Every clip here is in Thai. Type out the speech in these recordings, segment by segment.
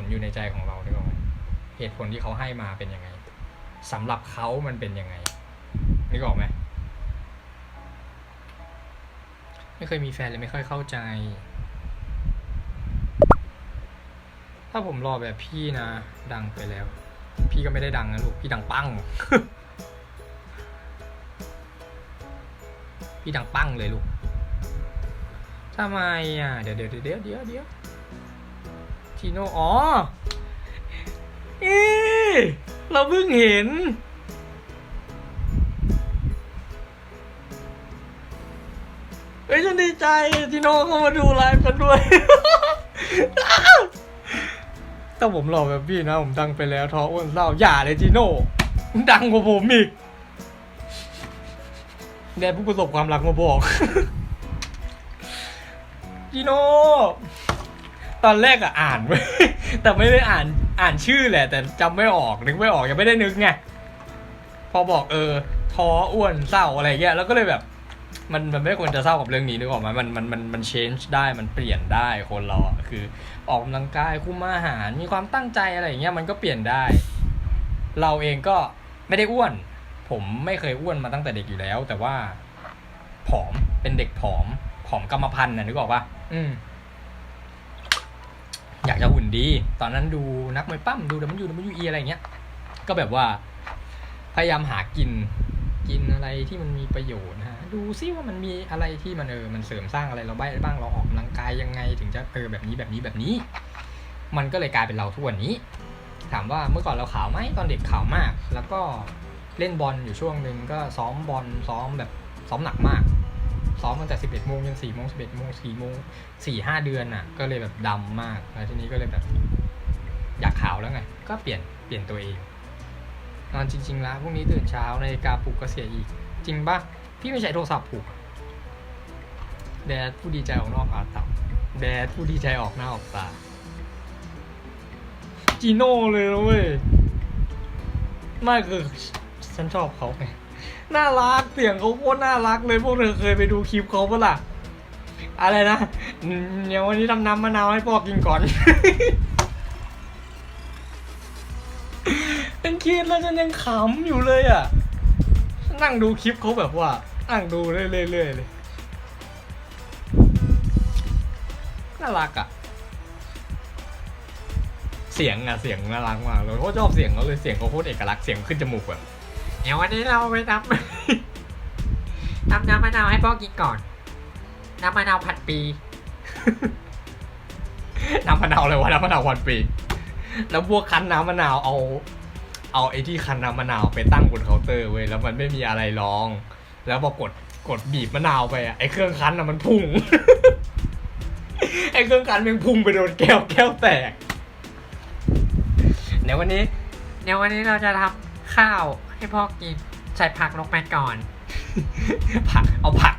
ลอยู่ในใจของเราด้วยไหมเหตุผลที่เขาให้มาเป็นยังไงสำหรับเขามันเป็นยังไงนึกออกไหมไม่เคยมีแฟนเลยไม่ค่อยเข้าใจ ถ้าผมรอแบบพี่นะ ดังไปแล้ว พี่ก็ไม่ได้ดังนะลูก พี่ดังปังพี่ดังปังเลยลูกทำไมอะ เดี๋ยวเดี๋ยวเดี๋ยวเดี๋ยวเดี๋ยว ทีโน่อ๋อเอ๊เราเพิ่งเห็น เฮ้ยฉันดีใจทีโน่เข้ามาดูไลฟ์กันด้วย ถ้าผมหล่อแบบพี่นะ ผมดังไปแล้วท้ออ้วนเศร้าอย่าเลยจีโน่ดังกว่าผมอีกแดนผู้ประสบความรักมาบอกจีโน่ ตอนแรกอะอ่านไว้แต่ไม่ได้อ่านอ่านชื่อแหละ แต่จำไม่ออกนึกไม่ออกยังไม่ได้นึกไงพอบอกเออท้ออ้วนเศร้าอะไรเงี้ยแล้วก็เลยแบบ มันมันไม่ควรจะเศร้ากับเรื่องนี้นึกออกไหมมันมันมันมัน change ได้มันเปลี่ยนได้คนเราอะคือ ออกกำลังกายคุมอาหารมีความตั้งใจอะไรอย่างเงี้ยมันก็เปลี่ยนได้ เราเองก็ไม่ได้อ้วน ผมไม่เคยอ้วนมาตั้งแต่เด็กอยู่แล้ว แต่ว่าผอมเป็นเด็กผอมผอมกรรมพันธุ์นะนึกออกปะอืม อยากจะหุ่นดี ตอนนั้นดูนักมวยปั้มดูดัมยูดัมยูอะไรอย่างเงี้ย ก็แบบว่า พยายามหากิน กินอะไรที่มันมีประโยชน์นะฮะดูซิว่ามันมีอะไรที่มันเออ มันเสริมสร้างอะไรเราบ้บ้าง เราออกกำลังกายยังไงถึงจะเออแบบนี้แบบนี้แบบนี้ มันก็เลยกลายเป็นเราทุกวันนี้ ถามว่าเมื่อก่อนเราขาวไหมตอนเด็กขาวมาก แล้วก็เล่นบอลอยู่ช่วงหนึ่งก็ซ้อมบอลซ้อมแบบซ้อมหนักมาก ซ้อมตั้งแต่11โมงยัน4โมง11โมง4โมง4 5เดือนน่ะ ก็เลยแบบดำมากแล้วทีนี้ก็เลยแบบ อยากขาวแล้วไง ก็เปลี่ยนเปลี่ยนตัวเองนอนจริง ๆ แล้วพรุ่งนี้ตื่นเช้านาฬิกาปลุกก็เสียอีก จริงปะพี่ไม่ใช้โทรศัพท์ปลุกแดดผู้ดีใจออกนอกอาตาแดดผู้ดีใจออกหน้าออกตาจีโน่เลยนะเว้ยไม่คือฉันชอบเขาไง น่ารัก เสียงเขาโคตรน่ารักเลยพวกเธอเคยไปดูคลิปเขาปะล่ะอะไรนะเดี๋ยววันนี้ทำน้ำมะนาวให้พ่อกินก่อนเป็นคิดแล้วฉันยังขำอยู่เลยอะ นั่งดูคลิปเขาแบบว่า นั่งดูเรื่อยๆเลยน่ารักอะ เสียงอะเสียงน่ารักมากเลยโคตรชอบเสียงเขาเลยเสียงเขาโคตรเอกลักษณ์เสียงขึ้นจมูกแบบ ดี๋ยววันนี้เราไปทำทำน้ำมะนาวให้พ่อกินก่อน น้ำมะนาวผัดปีน้ำมะนาวเลยวะน้ำมะนาวพันปี แล้วพวกคั้นน้ำมะนาวเอา เอาไอ้ที่คั้นน้ำมะนาวไปตั้งบนเคาน์เตอร์เว้ยแล้วมันไม่มีอะไรรอง แล้วพอกดกดบีบมะนาวไปอะไอ้เครื่องคั้นอะมันพุ่งไอ้เครื่องคั้นมันพุ่งไปโดนแก้วแก้วแตกเดี๋ยววันนี้เดี๋ยววันนี้เราจะทำข้าว ให้พ่อกินใส่ผักลงไปก่อน ผักเอาผัก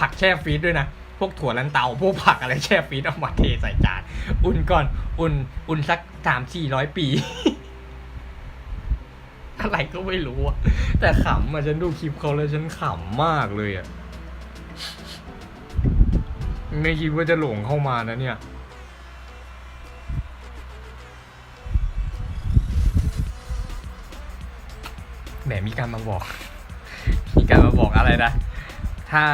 ผักแช่ฟรีซด้วยนะ พวกถั่วลันเตา พวกผักอะไรแช่ฟรีซเอามาเทใส่จาน อุ่นก่อน อุ่น อุ่นสักสามสี่ร้อยปี อะไรก็ไม่รู้อะแต่ขำอะฉันดูคลิปเขาแล้วฉันขำมากเลยอะไม่คิดว่าจะหลงเข้ามานะเนี่ย มมีการมาบอก มีการมาบอกอะไรนะ ถ้า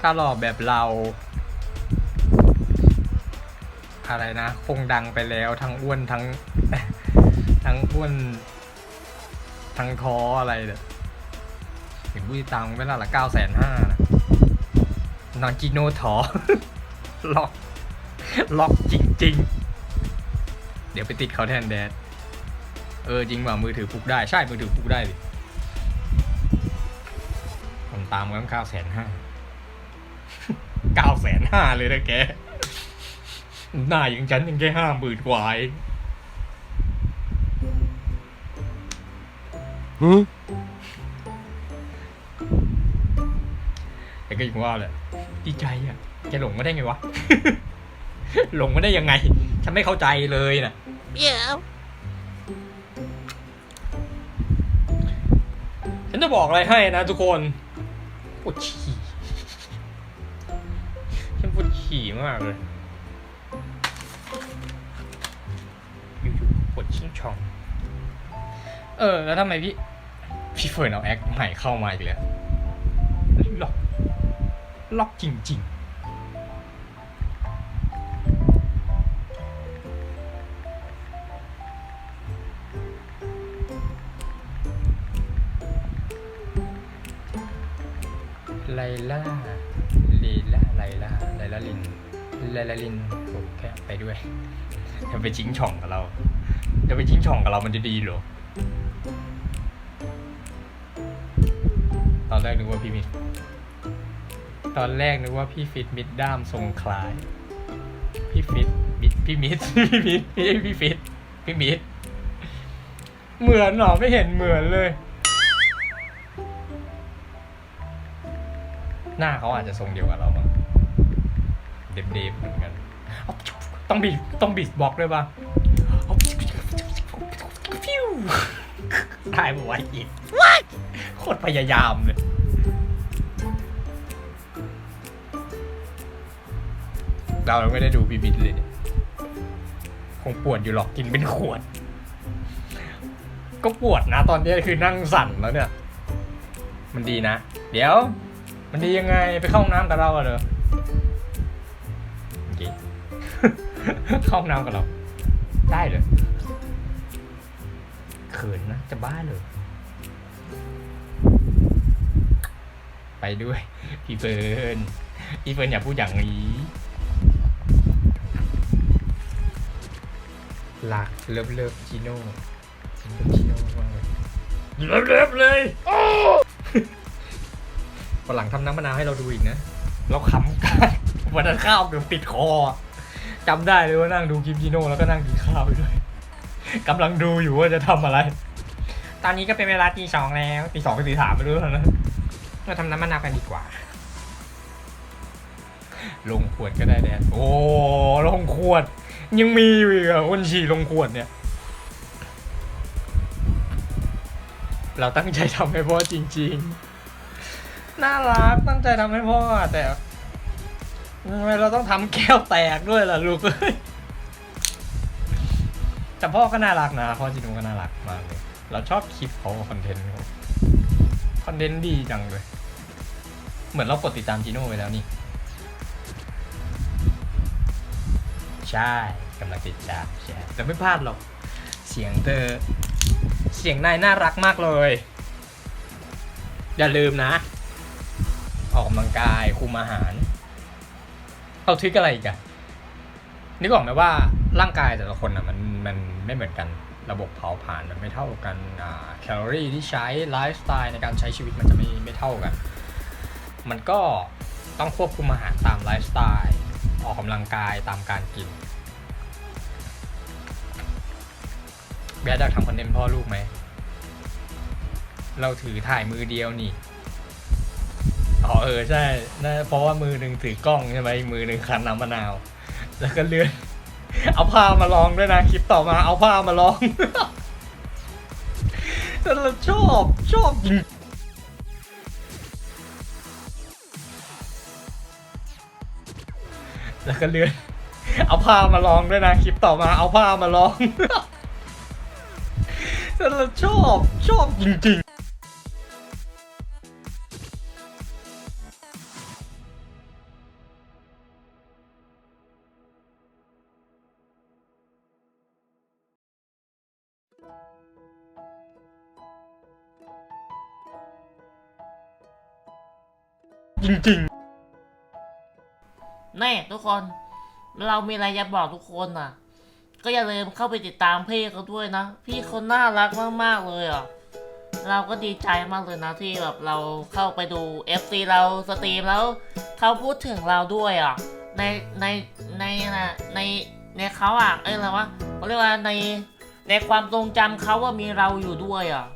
ถ้าหล่อแบบเรา อะไรนะ คงดังไปแล้วทั้งอ้วนทั้ง ทั้งอ้วนทั้งท้ออะไรเนี่ยเห็นผู้ติดตามไม่ละละเก้าแสนห้านนอนกิโนท้อล็อก ล็อกจริง ๆ เดี๋ยวไปติดเขาแทนแดด ออจริงว่ามือถือปลุกได้ใช่มือถือปลุกได้ดิคนตามกันเก้าแสนห้าเก้าแสนห้าเลยนะแกหน้าอย่างฉันยังแค่ห้าหมื่นกว่าเอง Hmm? แต่ก็อย่างว่าแหละดีใจอะแกหลงมาได้ไงวะ หลงมาได้ยังไง ฉันไม่เข้าใจเลยน่ะ Yeah. ฉันจะบอกอะไรให้นะทุกคนปวดฉี่ฉันปวดฉี่มากเลยอยู่ๆปวดชิ้ช่อง เออ แล้วทำไมพี่ พี่เฟิร์นเอาแอคใหม่เข้ามาอีกแล้วล็อก ล็อกจริง ๆ ล่าลีล่าไลล่าไลล่าลินไลล่าลินโอแค่ไปด้วยจะไปชิงช่องกับเราจะไปชิงช่องกับเรามันจะดีเหรอตอนแรกนึกว่าพี่มิดตอนแรกนึกว่าพี่ฟิตมิดด้ามทรงคล้าย พี่ฟิตมิดพี่มิดพี่มิดพี่พี่ฟิตพี่มิดเหมือนหรอไม่เห็นเหมือนเลย หน้าเขาอาจจะทรงเดียวกับเรามั้งเดฟๆเหมือนกัน ต้องบีบต้องบีบบอกด้วยป่ะฟิวได้มาไว้อีกโคตรพยายามเลยเราไม่ได้ดูบีบิดเลยเนี่ยคงปวดอยู่หรอกกินเป็นขวด ก็ปวดนะ ตอนนี้คือนั่งสั่นแล้วเนี่ย มันดีนะ เดี๋ยว มันดียังไงไปเข้าห้องน้ำกับเราอะเหรอโอเคเข้าห้องน้ำกับเรา ได้เลยเขินนะจะบ้าเลย ไปด้วย พี่เฟิร์นพี่เฟิร์นอย่าพูดอย่างนี้หลักเลิฟเลิฟจิโน่ฉันเป็นจิโน่มากเลยเลิฟเลิฟเลย วันหลังทำน้ำมะนาวให้เราดูอีกนะ เราขำกันวันนั้นข้าวเกือบติดคอจำได้เลยว่านั่งดูคลิปจิโน่แล้วก็นั่งกินข้าวไปด้วยกำลังดูอยู่ว่าจะทำอะไร ตอนนี้ก็เป็นเวลาตีสองแล้วตีสองไปตีสามไม่รู้แล้วนะเราทำน้ำมะนาวกันดีกว่า ลงขวดก็ได้แดดโอ้ลงขวด ยังมีอยู่อีกอะคนฉี่ลงขวดเนี่ย เราตั้งใจทำให้พ่อจริง ๆ น่ารักตั้งใจทำให้พ่อแต่ทำไมเราต้องทำแก้วแตกด้วยล่ะลูกแต่พ่อก็น่ารักนะพ่อจินุก็น่ารักมากเลย เราชอบคลิปเขาคอนเทนต์เขาคอนเทนต์ดีจังเลย เหมือนเรากดติดตามจีโน่ไปแล้วนี่ ใช่กำลังติดตามใช่แต่ไม่พลาดหรอก เสียงเธอ เสียงนายน่ารักมากเลย อย่าลืมนะ ออกกำลังกายคุมอาหารเอาทริกอะไรอีกอะนึกออกไหมว่าร่างกายแต่ละคนอะมันมันไม่เหมือนกันระบบเผาผลาญมันไม่เท่ากันแคลอรี่ที่ใช้ไลฟ์สไตล์ในการใช้ชีวิตมันจะไม่ไม่เท่ากัน มันก็ต้องควบคุมอาหารตามไลฟ์สไตล์ออกกำลังกายตามการกินแบดอยากทำคอนเทนต์พ่อลูกไหม เราถือถ่ายมือเดียวนี่ อ๋อเออใช่นะเพราะว่ามือหนึ่งถือกล้องใช่ไหมอีกมือหนึ่งคันน้ำมะนาว แล้วก็เลื่อน เอาผ้ามาลองด้วยนะคลิปต่อมาเอาผ้ามาลอง แต่เราชอบชอบจริงแล้วก็เลื่อน เอาผ้ามาลองด้วยนะคลิปต่อมาเอาผ้ามาลองแต่เราชอบชอบจริงๆ จริงแน่ทุกคน เรามีอะไรจะบอกทุกคนอะ ก็อย่าลืมเข้าไปติดตามพี่เขาด้วยนะ พี่เขาน่ารักมากๆเลยอะ เราก็ดีใจมากเลยนะที่แบบเราเข้าไปดู FC เราสตรีมแล้วเขาพูดถึงเราด้วยอะ ในในในนะในในเขาอะ เอ้ยอะไรวะเขาเรียกว่าในในความทรงจำเขาว่ามีเราอยู่ด้วยอะ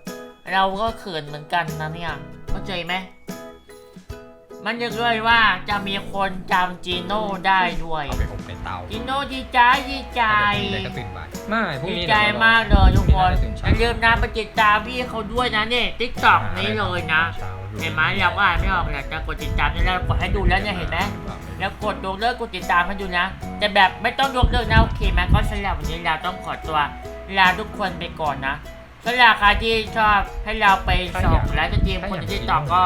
เราก็เขินเหมือนกันนะเนี่ยเข้าใจไหม มันจะเลยว่าจะมีคนจำจีโน่ได้ด้วยๆเอาไปอบในเตาจีโน่ดีใจดีใจเดี๋ยวก็ตื่นบ่ายไม่พรุ่งดีนี้ใจดี๋วรมากเลยทุกคนพรุ่งนี้อย่าลืมนะไปติดตามพี่เขาด้วยนะเนี่ยติ๊กต็อกนี้เลยนะเห็นไหมเราก็อ่านไม่ออกเลยจะกดติดตามนี่แล้วกดให้ดูแล้วเนี่ยเห็นไหม แล้วกดยกเลิกกดติดตามให้ดูนะ แต่แบบไม่ต้องยกเลิกนะโอเคไหมก็สำหรับวันนี้เราต้องขอตัวลาทุกคนไปก่อนนะ สำหรับใครที่ชอบให้เราไปสอบและจะทีมคนที่ต่อก็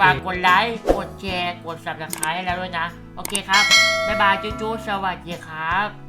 ฝากกดไลค์กดแชร์กดสับสไครต์ให้เราด้วยนะ โอเคครับ บ๊ายบายจู้ๆสวัสดีครับ